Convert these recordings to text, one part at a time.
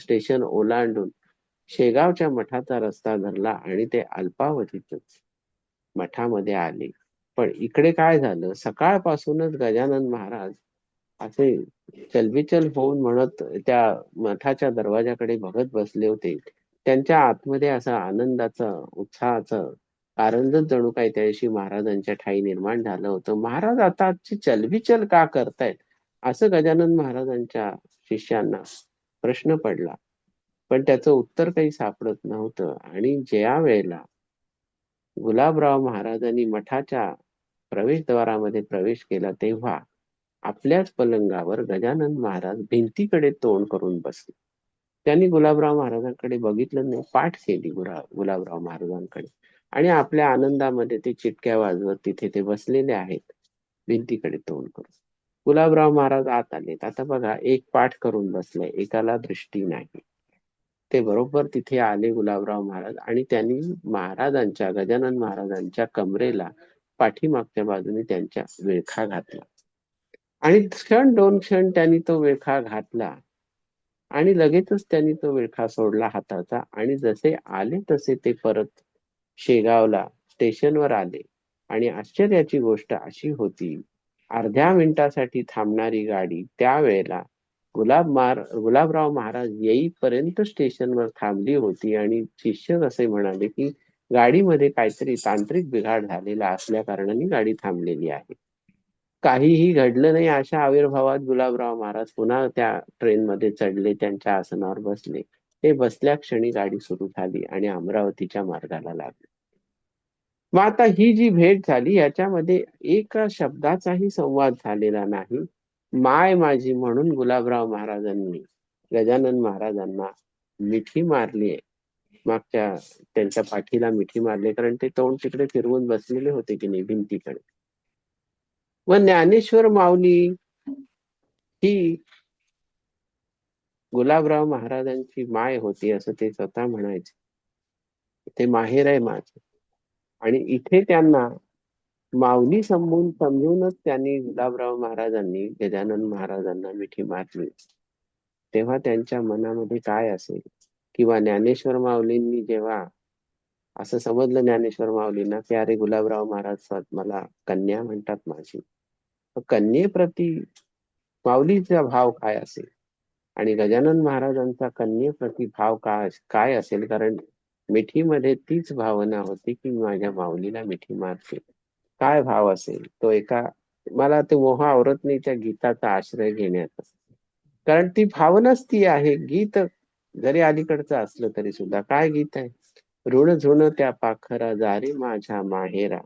Station ओलांडून शेगावच्या मठाचा रस्ता धरला आणि ते अल्पावधीतच मठामध्ये आले. पण इकडे काय झालं? सकाळपासूनच गजानन महाराज असे चलबिचल होऊन म्हणत त्या मठाच्या दरवाजाकडे बघत बसले होते. त्यांच्या आतमध्ये असं आनंदाचं उत्साहाचं कारंजच जणू काही त्याशी महाराजांच्या ठाई निर्माण झालं होतं. महाराज आता चलबिचल का करतायत? असं गजानन महाराजांच्या शिष्यांना प्रश्न पडला. पण त्याचं उत्तर काही सापडत नव्हतं. आणि ज्या वेळेला गुलाबराव महाराजांनी मठाच्या प्रवेशद्वारामध्ये प्रवेश केला तेव्हा आपल्याच पलंगावर गजानन महाराज भिंतीकडे तोंड करून बसले. त्यांनी गुलाबराव महाराजांकडे बघितलं नाही पाठ केली गुरा गुलाबराव महाराजांकडे. आणि आपल्या आनंदामध्ये ते चिटक्या वाजवत तिथे ते बसलेले आहेत भिंतीकडे तोंड करून. गुलाबराव महाराज आत आलेत आता बघा एक पाठ करून बसले. एकाला दृष्टी नाही. ते बरोबर तिथे आले गुलाबराव महाराज आणि त्यांनी महाराजांच्या गजानन महाराजांच्या कमरेला पाठीमागच्या बाजूने त्यांच्या विळखा घातला. आणि क्षण दोन क्षण त्यांनी तो विळखा घातला आणि लगेचच त्यांनी तो विळखा सोडला हाताचा आणि जसे आले तसे ते परत शेगावला स्टेशनवर आले. आणि आश्चर्याची गोष्ट अशी होती अर्ध्या मिनिटासाठी थांबणारी गाडी त्यावेळेला गुलाब मार गुलाबराव महाराज येईपर्यंत स्टेशनवर थांबली होती आणि शिष्य असे म्हणाले की गाडीमध्ये काहीतरी तांत्रिक बिघाड झालेला असल्या कारणाने गाडी थांबलेली आहे. काहीही घडलं नाही अशा आविर्भावात गुलाबराव महाराज पुन्हा त्या ट्रेनमध्ये चढले त्यांच्या आसनावर बसले. ते बसल्या क्षणी गाडी सुरू झाली आणि अमरावतीच्या मार्गाला लागली. मग आता ही जी भेट झाली याच्यामध्ये एका शब्दाचाही संवाद झालेला नाही. माय माझी म्हणून गुलाबराव महाराजांनी गजानन महाराजांना मिठी मारली मागच्या त्यांच्या पाठीला मिठी मारली कारण ते तोंड तिकडे फिरवून बसलेले होते की नाही भिंतीकडे. व ज्ञानेश्वर माऊली ही गुलाबराव महाराजांची माय होती असं ते स्वतः म्हणायचे. ते माहेर आहे माझं. आणि इथे त्यांना माऊली समजून समजूनच त्यांनी गुलाबराव महाराजांनी गजानन महाराजांना मिठी मारली तेव्हा त्यांच्या मनामध्ये काय असेल? किंवा ज्ञानेश्वर माऊलींनी जेव्हा असं समजलं ज्ञानेश्वर माऊलींना की अरे गुलाबराव महाराज मला कन्या म्हणतात माझी. कन्येप्रती माऊलीचा भाव काय असेल? आणि गजानन महाराजांचा कन्येप्रती भाव काय काय असेल? कारण मिठीमध्ये तीच भावना होती की माझ्या माऊलीला मिठी मारते. काय भाव असेल? तो एका मला ते मोह आवरत नाही त्या गीताचा आश्रय घेण्याचा कारण ती भावनाच ती आहे. गीत जरी अलीकडचं असलं तरी सुद्धा काय गीत आहे? ऋण झुण त्या पाखरा जारी माझ्या माहेरा.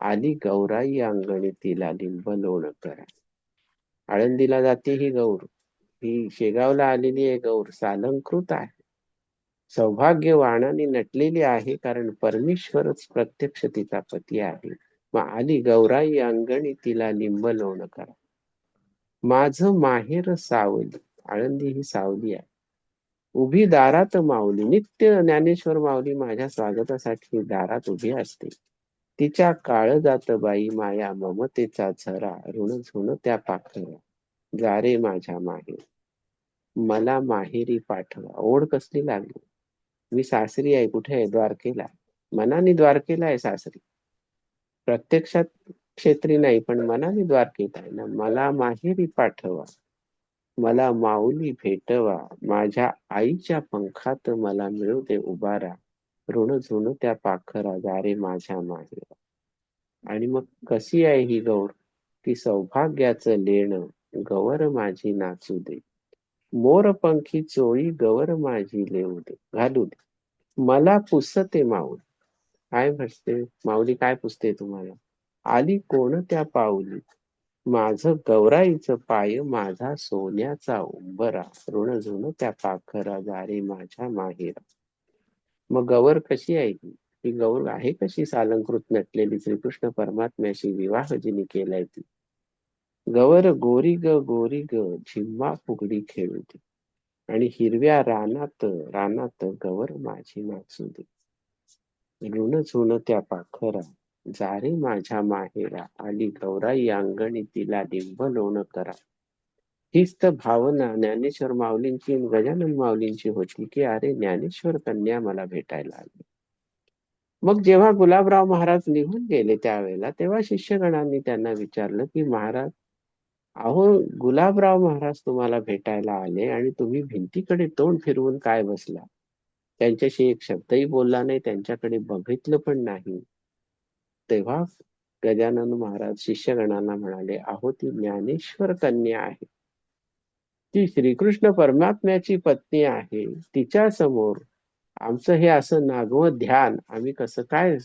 आली गौराई अंगणी तिला लिंब लोण करा. आळंदीला जाते ही गौर. ही शेगावला आलेली आहे गौर सालंकृत आहे. सौभाग्यवाणने नटलेली आहे कारण परमेश्वरच प्रत्यक्ष तिचा पती आहे. मग आली गौराई अंगणी तिला लिंब लोण करा. माझं माहेर सावली आळंदी ही सावली आहे. उभी दारात माऊली नित्य ज्ञानेश्वर माऊली माझ्या स्वागतासाठी दारात उभी असते. तिच्या काळ जात बाई माया ममतेचा झरा ऋण झुण त्या पाखरा जारे माझ्या माहेर. मला माहेरी पाठवा. ओढ कसली लागली? मी सासरी आहे कुठे आहे? द्वारकेला. मनाने द्वारकेला आहे सासरी. प्रत्यक्षात क्षेत्री नाही पण मनाने द्वारकेत आहे ना. मला माहेरी पाठवा. मला माऊली भेटवा. माझ्या आईच्या पंखात मला मिळू दे उभारा ऋण झुण त्या पाखरा जारे माझ्या माहेरा आणि मग कशी आहे ही गौर? ती सौभाग्याचं लेणं. गवर माझी नाचू दे. मोरपंखी चोळी गवर माझी लेऊ दे. घालू दे. मला पुसते माऊली. काय म्हणते? माऊली काय पुसते तुम्हाला? आली कोण त्या पाऊली? माझं गौराईचं पाय माझा सोन्याचा उंबरा. ऋण झुण त्या पाखरा जारे माझ्या माहेरा. मग गौर कशी आहे ती ही गौर आहे कशी? सालंकृत नटलेली श्रीकृष्ण परमात्म्याशी विवाह जिने केलाय ती. गवर गोरी ग गोरी ग झिम्मा फुगडी खेळते आणि हिरव्या रानात रानात गवर माझी नाचू दे. ऋण झुण त्या पाखरा जारे माझ्या माहेरा आली गौराई अंगणी तिला लिंब लोण करा. हीच तर भावना ज्ञानेश्वर माऊलींची गजानन माऊलींची होती की अरे ज्ञानेश्वर कन्या मला भेटायला आली. मग जेव्हा गुलाबराव महाराज निघून गेले त्यावेळेला तेव्हा शिष्यगणांनी त्यांना विचारलं की महाराज अहो गुलाबराव महाराज तुम्हाला भेटायला आले आणि तुम्ही भिंतीकडे तोंड फिरवून काय बसला? त्यांच्याशी एक शब्दही बोलला नाही त्यांच्याकडे बघितलं पण नाही. तेव्हा गजानन महाराज शिष्यगणांना म्हणाले अहो ती ज्ञानेश्वर कन्या आहे. ती श्रीकृष्ण परमात्म्याची पत्नी आहे. तिच्या समोर आमचं हे असं नागव ध्यान आम्ही कसं काय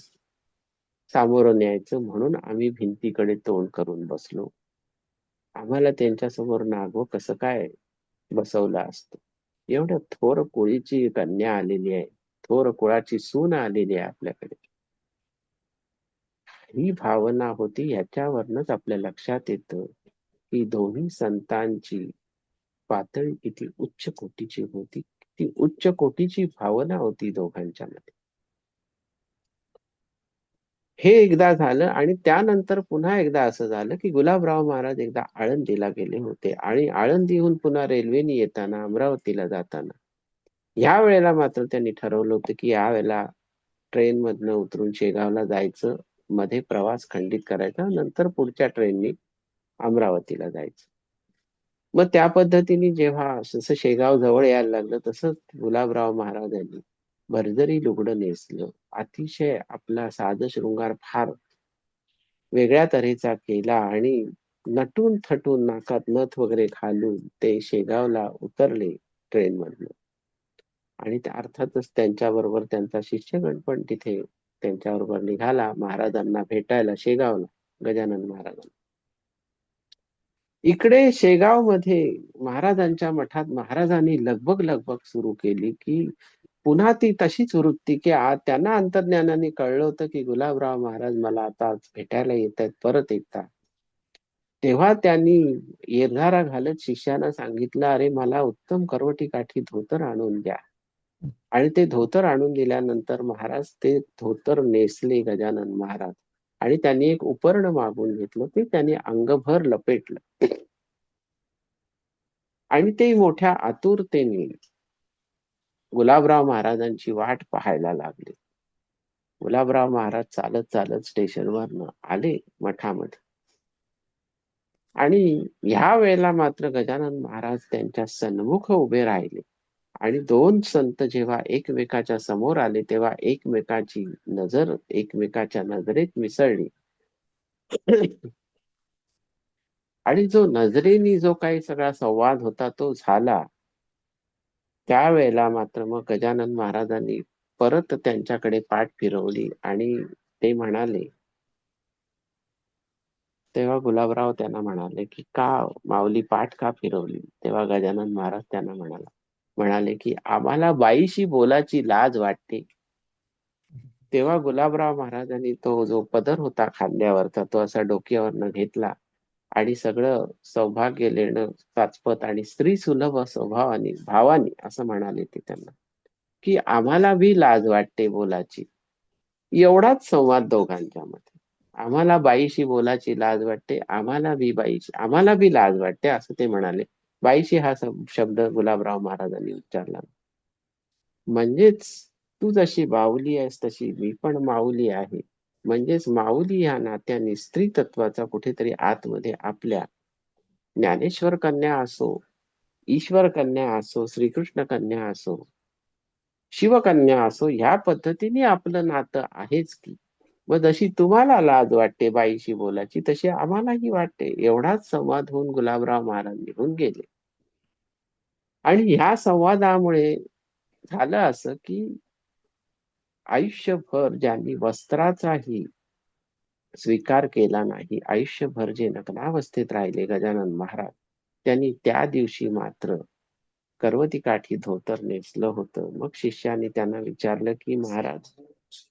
सामोरं न्यायचं म्हणून आम्ही भिंतीकडे तोंड करून बसलो. आम्हाला त्यांच्यासमोर कसं काय बसवलं असतं? एवढ्या थोर कुळीची कन्या आलेली आहे. थोर कुळाची सून आलेली आहे आपल्याकडे. ही भावना होती याच्यावरनच आपल्या लक्षात येतं की दोन्ही संतांची पातळी किती उच्च कोटीची होती. ती उच्च कोटीची भावना होती दोघांच्या मध्ये हे एकदा झालं आणि त्यानंतर पुन्हा एकदा असं झालं की गुलाबराव महाराज एकदा आळंदीला गेले होते आणि आळंदीहून पुन्हा रेल्वेने येताना अमरावतीला जाताना. ह्या वेळेला मात्र त्यांनी ठरवलं होतं की या वेळेला ट्रेन मधनं उतरून शेगावला जायचं मध्ये प्रवास खंडित करायचा नंतर पुढच्या ट्रेननी अमरावतीला जायचं. मग त्या पद्धतीने जेव्हा जसं शेगाव जवळ यायला लागलं तसंच गुलाबराव महाराजांनी भरजरी लुगडं नेसलं. अतिशय आपला साध शृंगार फार वेगळ्या तऱ्हेचा केला आणि नटून थटून नाकात नथ वगैरे घालून ते शेगावला उतरले ट्रेन मधनं आणि त्या अर्थातच त्यांच्याबरोबर त्यांचा शिष्यगण पण तिथे त्यांच्याबरोबर निघाला. महाराजांना भेटायला शेगावला गजानन महाराजांना. इकडे शेगावमध्ये महाराजांच्या मठात महाराजांनी लगबग लगबग सुरू केली की पुन्हा ती तशीच वृत्ती की त्यांना अंतर्ज्ञानाने कळलं होतं की गुलाबराव महाराज मला आता भेटायला येत आहेत परत एकदा. तेव्हा त्यांनी येरधारा घालत शिष्याना सांगितलं अरे मला उत्तम करवटी काठी धोतर आणून द्या. आणि ते धोतर आणून दिल्यानंतर महाराज ते धोतर नेसले गजानन महाराज. आणि त्यांनी एक उपर्ण मागून घेतलं ते त्यांनी अंगभर लपेटलं. आणि ते मोठ्या आतुरतेने गुलाबराव महाराजांची वाट पाहायला लागले. गुलाबराव महाराज चालत चालत स्टेशनवर आले मठामध्ये. आणि ह्या वेळेला मात्र गजानन महाराज त्यांच्या सन्मुख उभे राहिले. आणि दोन संत जेव्हा एकमेकाच्या समोर आले तेव्हा एकमेकाची नजर एकमेकाच्या नजरेत मिसळली. आणि जो नजरेनी जो काही सगळा संवाद होता तो झाला. त्यावेळेला मात्र मग गजानन महाराजांनी परत त्यांच्याकडे पाठ फिरवली आणि ते म्हणाले तेव्हा गुलाबराव त्यांना म्हणाले की का माऊली पाठ का फिरवली? तेव्हा गजानन महाराज त्यांना म्हणाला म्हणाले की आम्हाला बाईशी बोलाची लाज वाटते. तेव्हा गुलाबराव महाराजांनी तो जो पदर होता खांद्यावरचा तो असा डोक्यावरनं घेतला आणि सगळं सौभाग्य लेणं चाचपत आणि स्त्री सुलभ स्वभावाने भावानी असं म्हणाले ते त्यांना. की आम्हाला बी लाज वाटते बोलाची. एवढाच संवाद दोघांच्या मध्ये. आम्हाला बाईशी बोलाची लाज वाटते आम्हाला बी बाईशी आम्हाला बी लाज वाटते असं ते म्हणाले. बाईशी हा शब्द गुलाबराव महाराजांनी उच्चारला. म्हणजेच तू जशी बाऊली आहेस तशी मी पण माऊली आहे. म्हणजेच माऊली या नात्याने स्त्री तत्वाचा कुठेतरी आतमध्ये आपल्या ज्ञानेश्वर कन्या असो ईश्वर कन्या असो श्रीकृष्ण कन्या असो शिवकन्या असो ह्या पद्धतीने आपलं नातं आहेच की. मग जशी तुम्हाला लाज वाटते बाईशी बोलायची तशी आम्हालाही वाटते. एवढाच संवाद होऊन गुलाबराव महाराज निघून गेले. आणि ह्या संवादामुळे झालं असं की आयुष्यभर ज्यांनी वस्त्राचाही स्वीकार केला नाही आयुष्यभर जे नग्नावस्थेत राहिले गजानन महाराज त्यांनी त्या दिवशी मात्र करवती काठी धोतर नेसलं होतं. मग शिष्याने त्यांना विचारलं की महाराज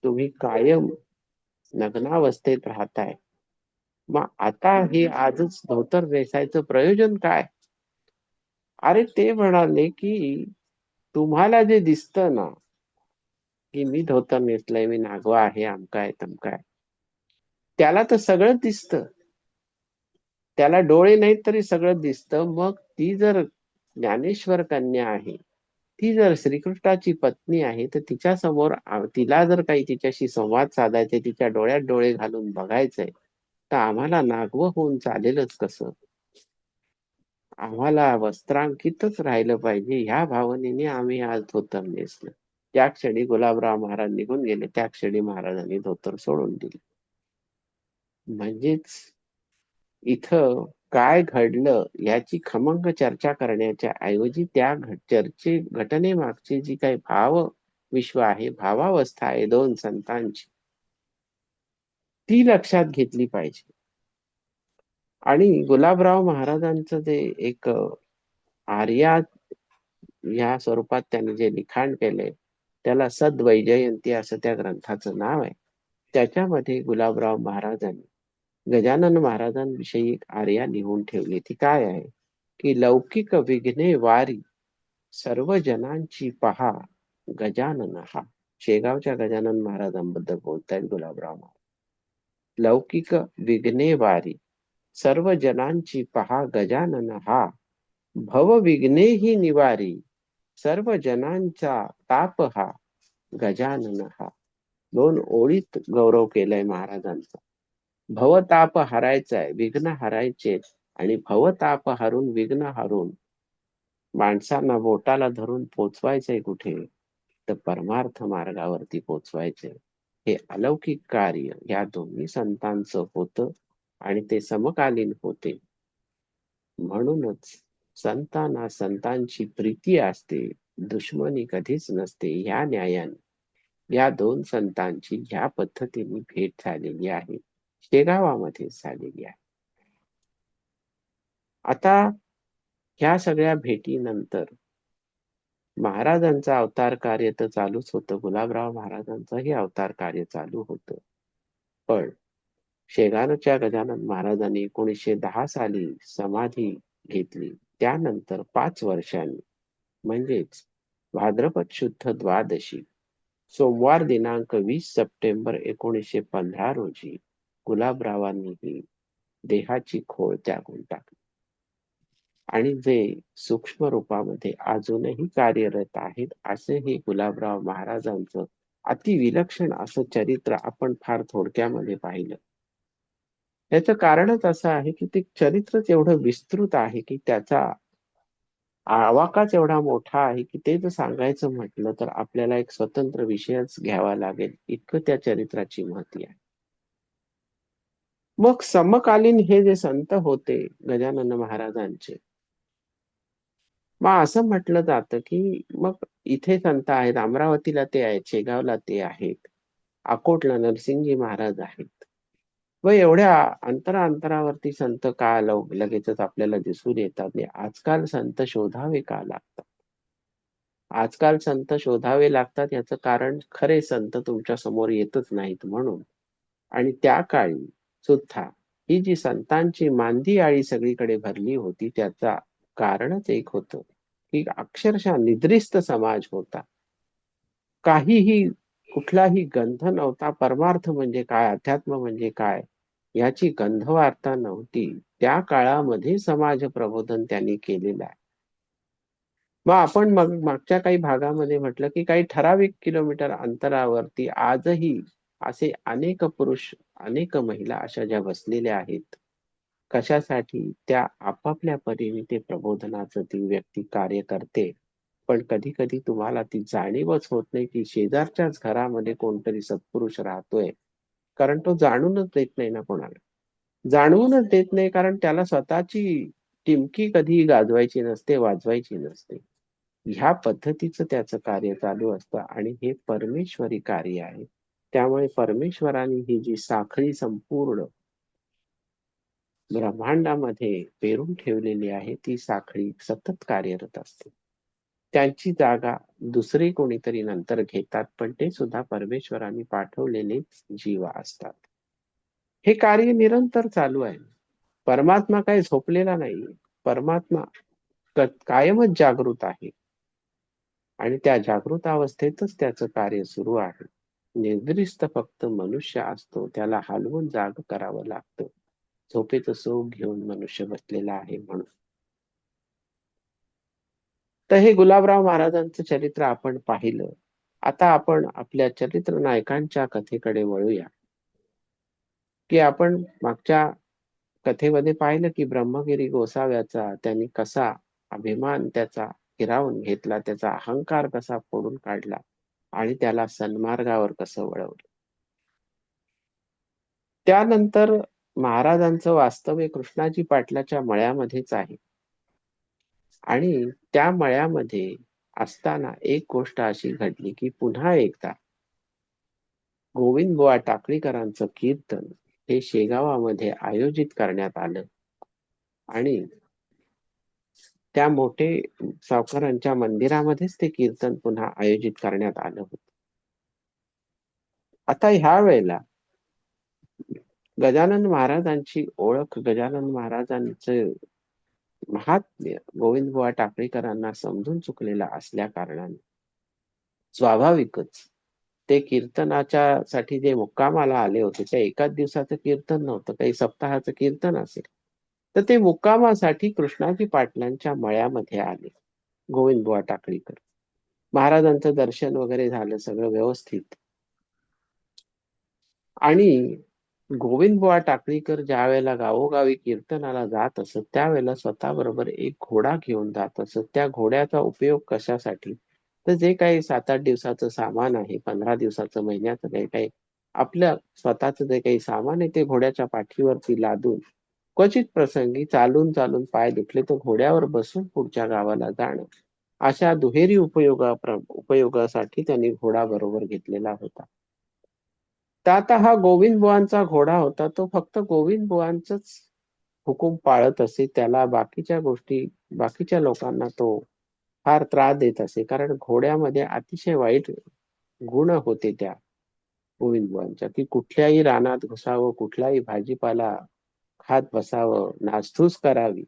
तुम्ही कायम नग्नावस्थेत राहताय. मग आता हे आजच धोतर नेसायचं प्रयोजन काय? अरे ते म्हणाले की तुम्हाला जे दिसत ना की मी धोतर नेसलंय मी नागवा आहे आमकाय तमकाय त्याला तर सगळं दिसत. त्याला डोळे नाहीत तरी सगळं दिसतं. मग ती जर ज्ञानेश्वर कन्या आहे ती जर श्रीकृष्णाची पत्नी आहे तर तिच्या समोर तिला जर काही तिच्याशी संवाद साधायचा तिच्या डोळ्यात डोळे घालून बघायचंय तर आम्हाला नागव होऊन चालेलच कसं? आम्हाला वस्त्रांकितच राहिलं पाहिजे. ह्या भावनेने आम्ही आज धोतर नेसलं. त्या क्षणी गुलाबराव महाराज निघून गेले. त्या क्षणी महाराजांनी धोतर सोडून दिले. म्हणजेच इथं काय घडलं याची खमंग चर्चा करण्याच्या ऐवजी त्या चर्चे घटनेमागची जी काही भाव विश्व आहे भावावस्था आहे दोन संतांची ती लक्षात घेतली पाहिजे. आणि गुलाबराव महाराजांचं जे एक आर्या या स्वरूपात त्यांनी जे लिखाण केले त्याला सद्वैजयंती असं त्या ग्रंथाचं नाव आहे. त्याच्यामध्ये गुलाबराव महाराजांनी गजानन महाराजांविषयी आर्या लिहून ठेवली. ती काय आहे? की लौकिक विघ्ने वारी सर्व जनांची पहा गजानन हा. शेगावच्या गजानन महाराजांबद्दल बोलतायत गुलाबराव महाराज. लौकिक विघ्ने वारी सर्व जनांची पहा गजानन हा. भव विघ्नेही निवारी सर्व जनांचा ताप हा गजानन हा दोन ओळीत गौरव केलाय महाराजांचा. भवताप हरायचा आहे विघ्न हरायचे आणि भवताप हरून विघ्न हरून माणसांना बोटाला धरून पोचवायचंय कुठे? तर परमार्थ मार्गावरती पोचवायचे हे अलौकिक कार्य या दोन्ही संतांचं होतं आणि ते समकालीन होते. म्हणूनच संतांना संतांची प्रीती असते दुश्मनी कधीच नसते या न्यायाने. या दोन संतांची ह्या पद्धतीने भेट झालेली आहे शेगावामध्ये झालेली आहे. आता ह्या सगळ्या भेटीनंतर महाराजांचं अवतार कार्य तर चालूच होतं गुलाबराव महाराजांचंही अवतार कार्य चालू होतं. पण शेगावच्या गजानन महाराजांनी एकोणीसशे दहा साली समाधी घेतली. त्यानंतर पाच वर्षांनी म्हणजेच भाद्रपद शुद्ध द्वादशी सोमवार दिनांक वीस सप्टेंबर एकोणीसशे पंधरा रोजी गुलाबरावांनीही देहाची खोळ त्यागून टाकली. आणि जे सूक्ष्म रूपामध्ये अजूनही कार्यरत आहेत असेही गुलाबराव महाराजांचं अतिविलक्षण असं चरित्र आपण फार थोडक्यामध्ये पाहिलं. याचं कारणच असं आहे की ते चरित्रच एवढं विस्तृत आहे की त्याचा आवाकाच एवढा मोठा आहे की ते जर सांगायचं म्हटलं तर आपल्याला एक स्वतंत्र विषयच घ्यावा लागेल. इतकं त्या चरित्राची महती आहे. मग समकालीन हे जे संत होते गजानन महाराजांचे मग असं म्हटलं जातं की मग इथे संत आहेत अमरावतीला ते आहेत शेगावला ते आहेत अकोटला नरसिंहजी महाराज आहेत. व एवढ्या अंतरा अंतरावरती संत का लगेचच आपल्याला दिसून येतात. आजकाल संत शोधावे का लागतात? आजकाल संत शोधावे लागतात याचं कारण खरे संत तुमच्यासमोर येतच नाहीत म्हणून. आणि त्या काळी सुद्धा ही जी संतांची मांदी आळी सगळीकडे भरली होती त्याचा कारणच एक होत की अक्षरशः निद्रिस्त समाज होता. काहीही कुठलाही गंध नव्हता. परमार्थ म्हणजे काय? अध्यात्म म्हणजे काय? याची गंधवार्ता नव्हती. त्या काळामध्ये समाज प्रबोधन त्यांनी केलेलं आहे. मग आपण मग मागच्या काही भागामध्ये म्हटलं की काही ठराविक किलोमीटर अंतरावरती आजही असे अनेक पुरुष अनेक महिला अशा ज्या बसलेल्या आहेत कशासाठी? त्या आपापल्या परीने ते प्रबोधनाचं ती व्यक्ती कार्य करते. पण कधी कधी तुम्हाला ती जाणीवच होत नाही की शेजारच्याच घरामध्ये कोणतरी सत्पुरुष राहतोय. कारण तो जाणूनच देत नाही ना कोणाला. जाणवूनच देत नाही कारण त्याला स्वतःची टिमकी कधी गाजवायची नसते वाजवायची नसते. ह्या पद्धतीचं त्याचं कार्य चालू असतं आणि हे परमेश्वरी कार्य आहे. त्यामुळे परमेश्वराने ही जी साखळी संपूर्ण ब्रह्मांडामध्ये पेरून ठेवलेली आहे ती साखळी सतत कार्यरत असते. त्यांची जागा दुसरे कोणीतरी नंतर घेतात पण ते सुद्धा परमेश्वराने पाठवलेले जीव असतात. हे कार्य निरंतर चालू आहे. परमात्मा काही झोपलेला नाही. परमात्मा कायमच जागृत आहे. आणि त्या जागृत अवस्थेतच त्याचं कार्य सुरू आहे. निर्दिष्ट फक्त मनुष्य असतो. त्याला हलवून जाग करावं लागतं. झोपेचं सुख घेऊन मनुष्य बसलेला आहे म्हणून. तर हे गुलाबराव महाराजांचं चरित्र आपण पाहिलं. आता आपण आपल्या चरित्र नायकांच्या कथेकडे वळूया. की आपण मागच्या कथेमध्ये पाहिलं की ब्रह्मगिरी गोसाव्याचा त्यांनी कसा अभिमान त्याचा हिरावून घेतला त्याचा अहंकार कसा फोडून काढला आणि त्याला सन्मार्गावर कसं वळवलं. त्यानंतर महाराजांचं वास्तव्य कृष्णाजी पाटलाच्या मळ्यामध्येच आहे. आणि त्या मळ्यामध्ये असताना एक गोष्ट अशी घडली की पुन्हा एकदा गोविंद बुवा टाकळीकरांचं कीर्तन हे शेगावामध्ये आयोजित करण्यात आलं. आणि त्या मोठे सावकारांच्या मंदिरामध्येच ते कीर्तन पुन्हा आयोजित करण्यात आलं होत. आता ह्या वेळेला गजानन महाराजांची ओळख गजानन महाराजांचं महात्म्य गोविंद बुवा टाकळीकरांना समजून चुकलेला असल्या कारणाने. स्वाभाविकच ते कीर्तनाच्या साठी जे मुक्कामाला आले होते त्या एकाच दिवसाचं कीर्तन नव्हतं काही सप्ताहाचं कीर्तन असेल. तर ते मुक्कामासाठी कृष्णाजी पाटलांच्या मळ्यामध्ये आले गोविंद बुवा टाकळीकर. महाराजांचं दर्शन वगैरे झालं सगळं व्यवस्थित. आणि गोविंद बुवा टाकळीकर ज्या वेळेला गावोगावी कीर्तनाला जात असत त्यावेळेला स्वतः बरोबर एक घोडा घेऊन जात असत. त्या घोड्याचा उपयोग कशासाठी? तर जे काही सात आठ दिवसाचं सामान आहे पंधरा दिवसाचं महिन्याचं काही काही आपल्या स्वतःच जे काही सामान आहे ते घोड्याच्या पाठीवरती लादून क्वचित प्रसंगी चालून चालून पाय दुखले तर घोड्यावर बसून पुढच्या गावाला जाणं. अशा दुहेरी उपयोगा उपयोगासाठी त्यांनी घोडा बरोबर घेतलेला होता. आता हा गोविंद बुवांचा घोडा होता. तो फक्त गोविंद बुवांचच हुकूम पाळत असे त्याला बाकीच्या गोष्टी बाकीच्या लोकांना तो फार त्रास देत असे. कारण घोड्यामध्ये अतिशय वाईट गुण होते त्या गोविंद बुवांच्या. की कुठल्याही रानात घुसावं कुठलाही भाजीपाला खात बसावं नासधूस करावी.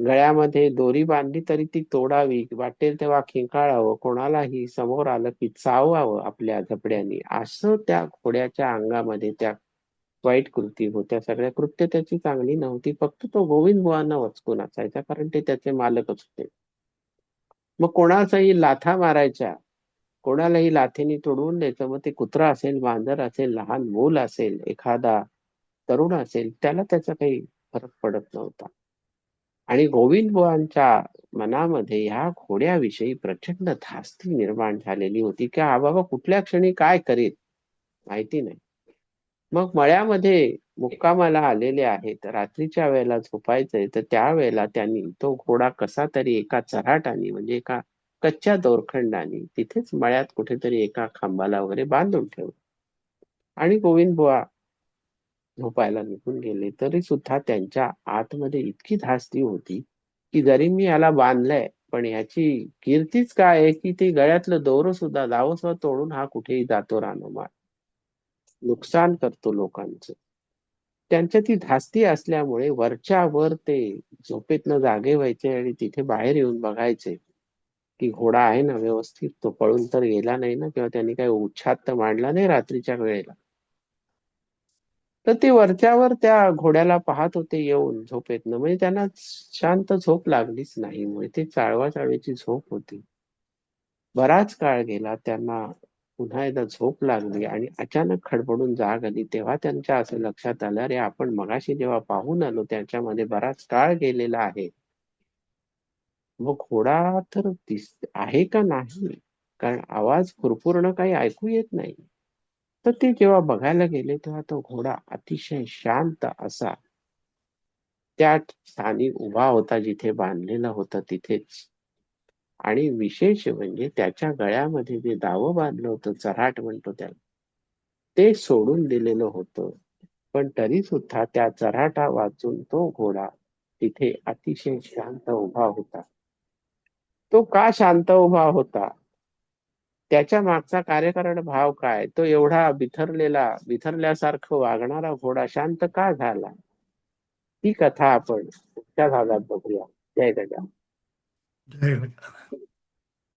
गळ्यामध्ये दोरी बांधली तरी ती तोडावी वाटेल तेव्हा खिंकाळावं कोणालाही समोर आलं की चावावं आपल्या झपड्याने. असं त्या घोड्याच्या अंगामध्ये त्या वाईट कृती होत्या सगळ्या कृत्य त्याची चांगली नव्हती. फक्त तो गोविंद बुवांना वचकून असायचा कारण ते त्याचे मालकच होते. मग कोणाचाही लाथा मारायच्या कोणालाही लाथेने तोडवून द्यायचं मग ते कुत्रा असेल मांजर असेल लहान मूल असेल एखादा तरुण असेल त्याला त्याचा काही फरक पडत नव्हता. आणि गोविंद बुवांच्या मनामध्ये ह्या घोड्याविषयी प्रचंड धास्ती निर्माण झालेली होती. की हा बाबा कुठल्या क्षणी काय करीत? माहिती नाही. मग मळ्यामध्ये मुक्कामाला आलेले आहेत. रात्रीच्या वेळेला झोपायचंय. तर त्यावेळेला त्यांनी तो घोडा कसा तरी एका चराटाने म्हणजे एका कच्च्या दोरखंडाने तिथेच मळ्यात कुठेतरी एका खांबाला वगैरे बांधून ठेवलं. आणि गोविंद बुवा झोपायला निघून गेले तरी सुद्धा त्यांच्या आतमध्ये इतकी धास्ती होती की जरी मी याला बांधलंय पण याची कीर्तीच काय आहे की ते गळ्यातलं दोर सुद्धा दावस तोडून हा कुठेही जातो रानोमाळ नुकसान करतो लोकांचं. त्यांच्या ती धास्ती असल्यामुळे वरच्या वर ते झोपेतनं जागे व्हायचे आणि तिथे बाहेर येऊन बघायचे की घोडा आहे ना व्यवस्थित तो पळून तर गेला नाही ना किंवा त्यांनी काही उच्छाद तर मांडला नाही रात्रीच्या वेळेला. तर ते वरच्यावर त्या घोड्याला पाहत होते येऊन झोपेतनं. म्हणजे त्यांना शांत झोप लागलीच नाही. म्हणजे ते चाळवा चाळवीची झोप होती. बराच काळ गेला त्यांना पुन्हा एकदा झोप लागली आणि अचानक खडबडून जाग आली. तेव्हा त्यांच्या असं लक्षात आलं अरे आपण मगाशी जेव्हा पाहून आलो त्याच्यामध्ये बराच काळ गेलेला आहे. मग घोडा तर दिस आहे का नाही? कारण आवाज भरपूर्ण काही ऐकू येत नाही. तर ते जेव्हा बघायला गेले तेव्हा तो घोडा अतिशय शांत असा त्या स्थानी उभा होता जिथे बांधलेला होता तिथेच. आणि विशेष म्हणजे त्याच्या गळ्यामध्ये जे दावं बांधलं होतं चराट म्हणतो त्याला ते सोडून दिलेलं होतं. पण तरी सुद्धा त्या चराटा वाचून तो घोडा तिथे अतिशय शांत उभा होता. तो का शांत उभा होता? त्याच्या मागचा कार्यकारण भाव काय? तो एवढा बिथरलेला बिथरल्यासारखं वागणारा घोडा शांत का झाला? ही कथा आपण त्या भागात बघूया. जय गजा जय